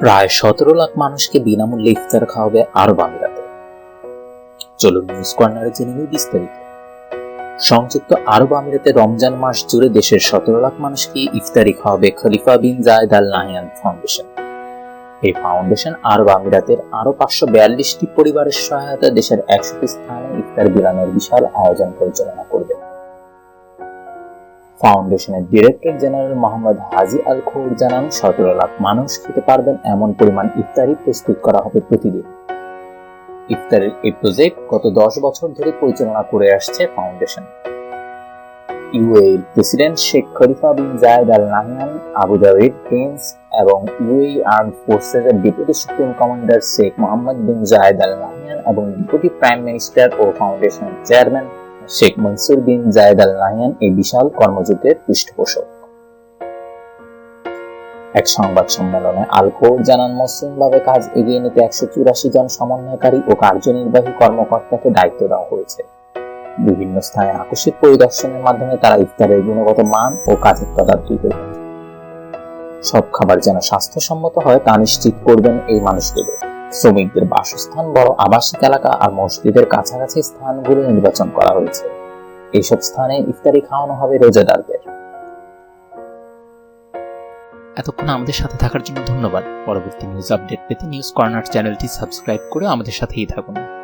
প্রায় সতেরো লাখ মানুষকে বিনামূল্যে ইফতার খাওয়াবে আরব আমিরাতে। চলুন নিউজ কর্নারে জেনে নিই বিস্তারিত। সংযুক্ত আরব আমিরাতে রমজান মাস জুড়ে দেশের সতেরো লাখ মানুষকে ইফতারি খাওয়াবে Khalifa bin Zayed Al Nahyan foundation. এই ফাউন্ডেশন আরব আমিরাতের আরও পাঁচশো বিয়াল্লিশটি পরিবারের সহায়তা দেশের একশোটি স্থানে ইফতার বিলানোর বিশাল আয়োজন পরিচালনা করবে। ফাউন্ডেশনের director general Mohammed Haji Al Khoor জানান, সতেরো লাখ মানুষ খেতে পারবেন এমন পরিমাণ ইফতারি প্রস্তুত করা হবে প্রতিদিন। ইফতারের এই প্রজেক্ট গত দশ বছর ধরে পরিচালনা করে আসছে foundation. UAE president Sheikh Khalifa bin Zayed Al Nahyan আবুধাবির prince এবং ইউএই আর্ম ফোর্সেস এর deputy supreme commander Sheikh Mohammed bin Zayed Al Nahyan এবং ডেপুটি প্রাইম মিনিস্টার ও ফাউন্ডেশনের chairman Sheikh Mansour bin Zayed Al Nahyan এই বিশাল কর্মযুদ্ধের পৃষ্ঠপোষক। এক সংবাদ সম্মেলনে আলকোর জানান, মসৃণভাবে কাজ এগিয়ে নিতে একশো চুরাশি জন সমন্বয়কারী ও কার্যনির্বাহী কর্মকর্তাকে দায়িত্ব দেওয়া হয়েছে। বিভিন্ন স্থানে আকস্মিক পরিদর্শনের মাধ্যমে তারা ইফতারের গুণগত মান ও কাজের তদারকি করবেন সব খাবার যেন স্বাস্থ্যসম্মত হয় তা নিশ্চিত করবেন এই মানুষগুলো। শ্রমিকদের বাসস্থান, বড় আবাসিক এলাকা আর মসজিদের কাছাকাছি স্থানগুলো নির্বাচন করা হয়েছে। এইসব স্থানে ইফতারি খাওয়ানো হবে রোজাদারদের। এতক্ষণ আমাদের সাথে থাকার জন্য ধন্যবাদ। পরবর্তী নিউজ আপডেট পেতে নিউজ কর্নার চ্যানেলটি সাবস্ক্রাইব করে আমাদের সাথেই থাকুন।